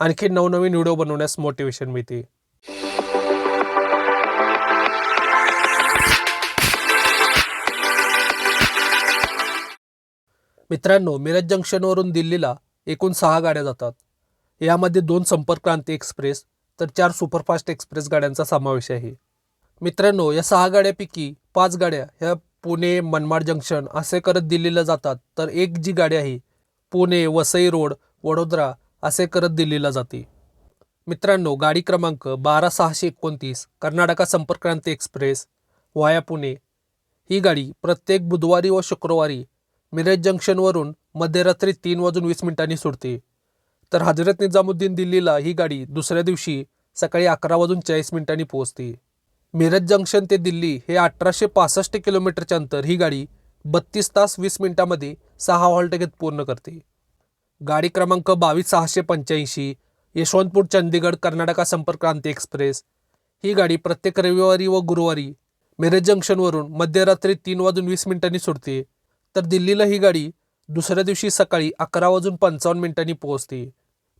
आणखी नवनवीन व्हिडिओ बनवण्यास मोटिवेशन मिळते. मित्रांनो मिरज जंक्शनवरून दिल्लीला एकूण सहा गाड्या जातात. यामध्ये दोन संपर्क क्रांती एक्सप्रेस तर चार सुपरफास्ट एक्सप्रेस गाड्यांचा समावेश आहे. मित्रांनो या सहा गाड्यापैकी पाच गाड्या ह्या पुणे मनमाड जंक्शन असे करत दिल्लीला जातात. तर एक जी गाडी आहे पुणे वसई रोड वडोदरा असे करत दिल्लीला जाते. मित्रांनो गाडी क्रमांक बारा सहाशे एकोणतीस कर्नाटका संपर्क क्रांती एक्सप्रेस वाया पुणे. ही गाडी प्रत्येक बुधवारी व शुक्रवारी मिरज जंक्शनवरून मध्यरात्री तीन वाजून वीस मिनिटांनी सुटते. तर हजरत निजामुद्दीन दिल्लीला ही गाडी दुसऱ्या दिवशी सकाळी अकरा वाजून चाळीस मिनिटांनी पोहोचते. मिरज जंक्शन ते दिल्ली हे अठराशे पासष्ट किलोमीटरचे अंतर ही गाडी बत्तीस तास वीस मिनिटांमध्ये सहा हॉल्ट घेत पूर्ण करते. गाडी क्रमांक बावीस सहाशे पंच्याऐंशी यशवंतपूर चंदीगड कर्नाटका संपर्क क्रांती एक्सप्रेस. ही गाडी प्रत्येक रविवारी व गुरुवारी मिरज जंक्शनवरून मध्यरात्री तीन वाजून वीस मिनिटांनी सुटते. तर दिल्लीला ही गाडी दुसऱ्या दिवशी सकाळी अकरा वाजून पंचावन्न मिनिटांनी पोहोचते.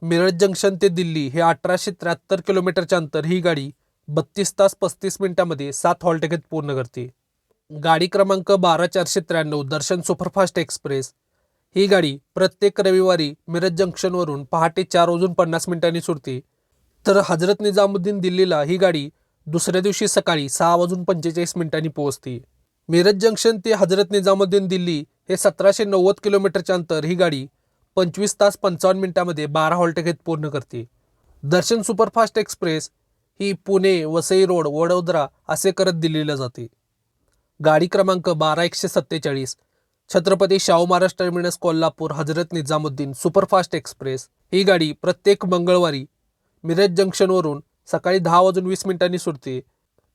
मिरज जंक्शन ते दिल्ली हे अठराशे त्र्याहत्तर किलोमीटरचे अंतर ही गाडी बत्तीस तास पस्तीस मिनिटांमध्ये सात हॉल्ट पूर्ण करते. गाडी क्रमांक बारा चारशे त्र्याण्णव दर्शन सुपरफास्ट एक्सप्रेस ही गाडी प्रत्येक रविवारी मिरज जंक्शनवरून पहाटे चार वाजून पन्नास मिनिटांनी सुटते. तर हजरत निजामुद्दीन दिल्लीला ही गाडी दुसऱ्या दिवशी सकाळी सहा वाजून पंचेचाळीस मिनिटांनी पोहोचते. मिरज जंक्शन ते हजरत निजामुद्दीन दिल्ली हे सतराशे नव्वद किलोमीटरच्या अंतर ही गाडी पंचवीस तास पंचावन्न मिनिटांमध्ये बारा हॉल्ट घेत पूर्ण करते. दर्शन सुपरफास्ट एक्सप्रेस ही पुणे वसई रोड वडोदरा असे करत दिल्लीला जाते. गाडी क्रमांक बारा एकशे सत्तेचाळीस Chhatrapati Shahu Maharaj terminus Kolhapur Hazrat Nizamuddin superfast express. ही गाडी प्रत्येक मंगळवारी मिरज जंक्शनवरून सकाळी दहा वाजून वीस मिनिटांनी सुटते.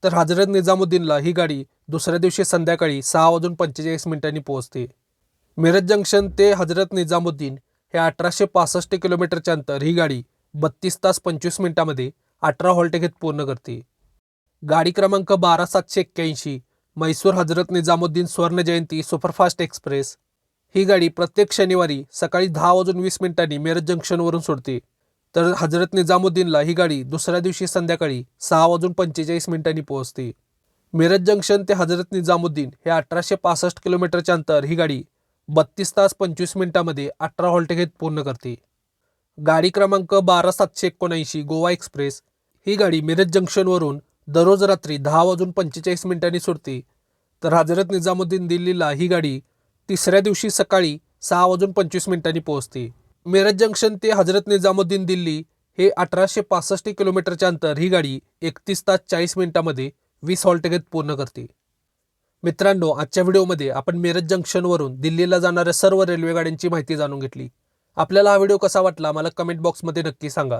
तर हजरत निजामुद्दीनला ही गाडी दुसऱ्या दिवशी संध्याकाळी सहा वाजून पंचेचाळीस मिनिटांनी पोहोचते. मिरज जंक्शन ते हजरत निजामुद्दीन हे अठराशे पासष्ट किलोमीटरचे अंतर ही गाडी बत्तीस तास पंचवीस मिनिटांमध्ये अठरा हॉल्ट घेत पूर्ण करते. गाडी क्रमांक बारा सातशे एक्क्याऐंशी म्हैसूर हजरत निजामुद्दीन स्वर्ण जयंती सुपरफास्ट एक्सप्रेस. ही गाडी प्रत्येक शनिवारी सकाळी दहा वाजून वीस मिनिटांनी मेरज जंक्शनवरून सोडते. तर हजरत निजामुद्दीनला ही गाडी दुसऱ्या दिवशी संध्याकाळी सहा वाजून पंचेचाळीस मिनिटांनी पोहोचते. मिरज जंक्शन ते हजरत निजामुद्दीन हे अठराशे पासष्ट किलोमीटरचे अंतर ही गाडी बत्तीस तास पंचवीस मिनिटांमध्ये अठरा हॉल्ट घेत पूर्ण करते. गाडी क्रमांक बारा सातशे एकोणऐंशी गोवा एक्सप्रेस. ही गाडी मिरज जंक्शनवरून दररोज रात्री दहा वाजून पंचेचाळीस मिनिटांनी सुटते तर हजरत निजामुद्दीन दिल्लीला ही गाडी तिसऱ्या दिवशी सकाळी सहा वाजून पंचवीस मिनिटांनी पोहोचते. मेरज जंक्शन ते हजरत निजामुद्दीन दिल्ली हे अठराशे पासष्ट किलोमीटरच्या अंतर ही गाडी एकतीस तास चाळीस मिनिटांमध्ये वीस हॉल्टेगेत पूर्ण करते. मित्रांनो आजच्या व्हिडिओमध्ये आपण मिरज जंक्शनवरून दिल्लीला जाणाऱ्या सर्व रेल्वे गाड्यांची माहिती जाणून घेतली. आपल्याला हा व्हिडिओ कसा वाटला मला कमेंट बॉक्समध्ये नक्की सांगा.